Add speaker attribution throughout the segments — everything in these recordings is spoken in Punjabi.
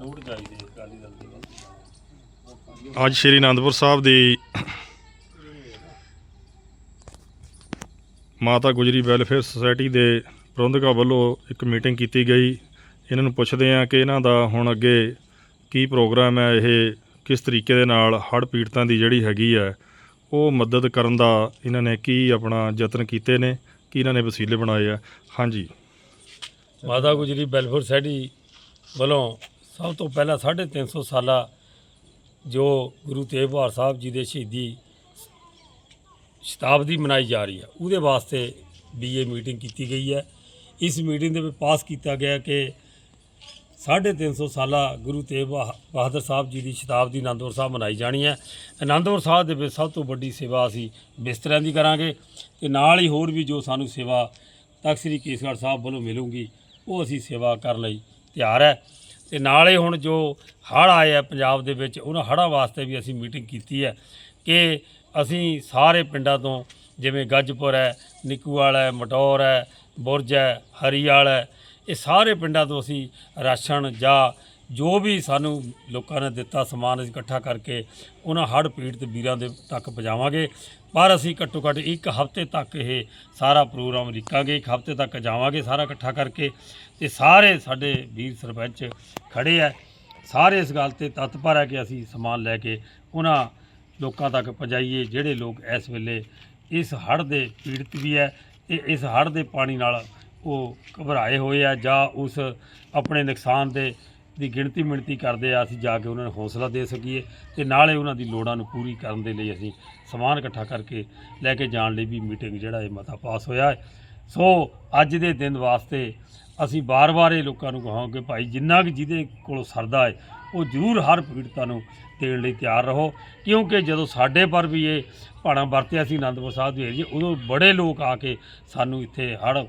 Speaker 1: ਨੋਟ ਚਾਹੀਦੇ ਅਕਾਲੀ ਦਲ ਦੇ।
Speaker 2: ਅੱਜ ਸ਼੍ਰੀ ਅਨੰਦਪੁਰ ਸਾਹਿਬ ਦੀ ਮਾਤਾ ਗੁਜਰੀ ਵੈਲਫੇਅਰ ਸੁਸਾਇਟੀ ਦੇ ਪ੍ਰਬੰਧਕਾਂ ਵੱਲੋਂ ਇੱਕ ਮੀਟਿੰਗ ਕੀਤੀ ਗਈ। ਇਹਨਾਂ ਨੂੰ ਪੁੱਛਦੇ ਹਾਂ ਕਿ ਇਹਨਾਂ ਦਾ ਹੁਣ ਅੱਗੇ ਕੀ ਪ੍ਰੋਗਰਾਮ ਹੈ ਇਹ ਕਿਸ ਤਰੀਕੇ ਦੇ ਨਾਲ ਹੜ੍ਹ ਪੀੜਤਾਂ ਦੀ ਜਿਹੜੀ ਹੈਗੀ ਹੈ ਉਹ ਮਦਦ ਕਰਨ ਦਾ ਇਹਨਾਂ ਨੇ ਕੀ ਆਪਣਾ ਯਤਨ ਕੀਤੇ ਨੇ ਕੀ ਇਹਨਾਂ ਨੇ ਵਸੀਲੇ ਬਣਾਏ ਆ। ਹਾਂਜੀ।
Speaker 1: ਮਾਤਾ ਗੁਜਰੀ ਵੈਲਫੇਅਰ ਸੋਸਾਇਟੀ ਵੱਲੋਂ ਸਭ ਤੋਂ ਪਹਿਲਾਂ 350 ਸਾਲਾ ਜੋ ਗੁਰੂ ਤੇਗ ਬਹਾਦਰ ਸਾਹਿਬ ਜੀ ਦੇ ਸ਼ਹੀਦੀ ਸ਼ਤਾਬਦੀ ਮਨਾਈ ਜਾ ਰਹੀ ਹੈ, ਉਹਦੇ ਵਾਸਤੇ ਵੀ ਇਹ ਮੀਟਿੰਗ ਕੀਤੀ ਗਈ ਹੈ। ਇਸ ਮੀਟਿੰਗ ਦੇ ਵਿੱਚ ਪਾਸ ਕੀਤਾ ਗਿਆ ਕਿ 350 ਸਾਲਾ ਗੁਰੂ ਤੇਗ ਬਹਾ- ਬਹਾਦਰ ਸਾਹਿਬ ਜੀ ਦੀ ਸ਼ਤਾਬਦੀ ਆਨੰਦਪੁਰ ਸਾਹਿਬ ਮਨਾਈ ਜਾਣੀ ਹੈ। ਆਨੰਦਪੁਰ ਸਾਹਿਬ ਦੇ ਵਿੱਚ ਸਭ ਤੋਂ ਵੱਡੀ ਸੇਵਾ ਅਸੀਂ ਬਿਸਤਰਿਆਂ ਦੀ ਕਰਾਂਗੇ ਤੇ ਨਾਲ ਹੀ ਹੋਰ ਵੀ ਜੋ ਸਾਨੂੰ ਸੇਵਾ ਤਖਤ ਸ੍ਰੀ ਕੇਸਗੜ੍ਹ ਸਾਹਿਬ ਵੱਲੋਂ ਮਿਲੂਗੀ, ਉਹ ਅਸੀਂ ਸੇਵਾ ਕਰਨ ਲਈ ਤਿਆਰ ਹੈ। ਤੇ ਨਾਲੇ ਹੁਣ ਜੋ ਹੜ੍ਹ ਆਏ ਆ ਪੰਜਾਬ ਦੇ ਵਿੱਚ, ਉਹਨਾਂ ਹੜ੍ਹਾਂ ਵਾਸਤੇ ਵੀ ਅਸੀਂ ਮੀਟਿੰਗ ਕੀਤੀ ਹੈ ਕਿ ਅਸੀਂ ਸਾਰੇ ਪਿੰਡਾਂ ਤੋਂ, ਜਿਵੇਂ ਗੱਜਪੁਰ ਹੈ, ਨਿੱਕੂਵਾਲ ਹੈ, ਮਟੌਰ ਹੈ, ਬੁਰਜ ਹੈ, ਹਰੀਆਲ ਹੈ, ਇਹ ਸਾਰੇ ਪਿੰਡਾਂ ਤੋਂ ਅਸੀਂ ਰਾਸ਼ਨ ਜਾਂ ਜੋ ਵੀ ਸਾਨੂੰ ਲੋਕਾਂ ਨੇ ਦਿੱਤਾ ਸਮਾਨ ਅਸੀਂ ਇਕੱਠਾ ਕਰਕੇ ਉਹਨਾਂ ਹੜ੍ਹ ਪੀੜਤ ਵੀਰਾਂ ਦੇ ਤੱਕ ਪਹੁੰਚਾਵਾਂਗੇ। ਪਰ ਅਸੀਂ ਘੱਟੋ ਘੱਟ ਇੱਕ ਹਫ਼ਤੇ ਤੱਕ ਇਹ ਸਾਰਾ ਪ੍ਰੋਗਰਾਮ ਰਿਕਾਂਗੇ, ਇੱਕ ਹਫ਼ਤੇ ਤੱਕ ਜਾਵਾਂਗੇ ਸਾਰਾ ਇਕੱਠਾ ਕਰਕੇ ਤੇ ਸਾਰੇ ਸਾਡੇ ਵੀਰ ਸਰਪੰਚ ਖੜੇ ਆ। ਸਾਰੇ ਇਸ ਗੱਲ ਤੇ ਤਤਪਰ ਹੈ ਕਿ ਅਸੀਂ ਸਮਾਨ ਲੈ ਕੇ ਉਹਨਾਂ ਲੋਕਾਂ ਤੱਕ ਪਹੁੰਚਾਈਏ, ਜਿਹੜੇ ਲੋਕ ਇਸ ਵੇਲੇ ਇਸ ਹੜ੍ਹ ਦੇ ਪੀੜਤ ਵੀ ਹੈ ਤੇ ਇਸ ਹੜ੍ਹ ਦੇ ਪਾਣੀ ਨਾਲ ਉਹ ਘਬਰਾਏ ਹੋਏ ਆ ਜਾਂ ਉਸ ਆਪਣੇ ਨੁਕਸਾਨ ਦੇ ਦੀ ਗਿਣਤੀ ਮਿਣਤੀ ਕਰਦੇ ਆ, ਅਸੀਂ ਜਾ ਕੇ ਉਹਨਾਂ ਨੂੰ ਹੌਸਲਾ ਦੇ ਸਕੀਏ ਤੇ ਨਾਲੇ ਉਹਨਾਂ ਦੀ ਲੋੜਾਂ ਨੂੰ ਪੂਰੀ ਕਰਨ ਦੇ ਲਈ ਅਸੀਂ ਸਮਾਨ ਇਕੱਠਾ ਕਰਕੇ ਲੈ ਕੇ ਜਾਣ ਲਈ ਵੀ ਮੀਟਿੰਗ ਜਿਹੜਾ ਇਹ ਮਤਾ ਪਾਸ ਹੋਇਆ ਹੈ। ਸੋ ਅੱਜ ਦੇ ਦਿਨ ਵਾਸਤੇ ਅਸੀਂ ਬਾਰ-ਬਾਰ ਇਹ ਲੋਕਾਂ ਨੂੰ ਕਹਾਂਗੇ, ਭਾਈ, ਜਿੰਨਾ ਕਿ ਜਿਹਦੇ ਕੋਲੋਂ ਸਰਦਾ ਹੈ, ਉਹ ਜ਼ਰੂਰ ਹਰ ਪੀੜਤਾਂ ਨੂੰ ਦੇਣ ਲਈ ਤਿਆਰ ਰਹੋ। ਕਿਉਂਕਿ ਜਦੋਂ ਸਾਡੇ ਪਰ ਵੀ ਇਹ ਭਾਣਾ ਵਰਤਿਆ ਸੀ, ਆਨੰਦਪੁਰ ਸਾਹਿਬ ਦੇ ਜੀ, ਉਦੋਂ ਬੜੇ ਲੋਕ ਆ ਕੇ ਸਾਨੂੰ ਇੱਥੇ ਹੜ੍ਹ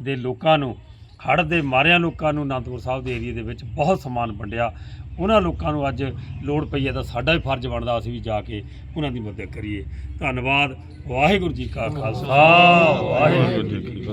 Speaker 1: ਦੇ ਲੋਕਾਂ ਨੂੰ ਹੜ੍ਹ ਦੇ ਮਾਰਿਆਂ ਲੋਕਾਂ ਨੂੰ ਅਨੰਦਪੁਰ ਸਾਹਿਬ ਦੇ ਏਰੀਏ ਦੇ ਵਿੱਚ ਬਹੁਤ ਸਮਾਨ ਵੰਡਿਆ। ਉਹਨਾਂ ਲੋਕਾਂ ਨੂੰ ਅੱਜ ਲੋੜ ਪਈ ਹੈ ਤਾਂ ਸਾਡਾ ਵੀ ਫਰਜ਼ ਬਣਦਾ ਅਸੀਂ ਵੀ ਜਾ ਕੇ ਉਹਨਾਂ ਦੀ ਮਦਦ ਕਰੀਏ। ਧੰਨਵਾਦ। ਵਾਹਿਗੁਰੂ ਜੀ ਕਾ ਖਾਲਸਾ। ਵਾਹਿਗੁਰੂ ਜੀ ਕੀ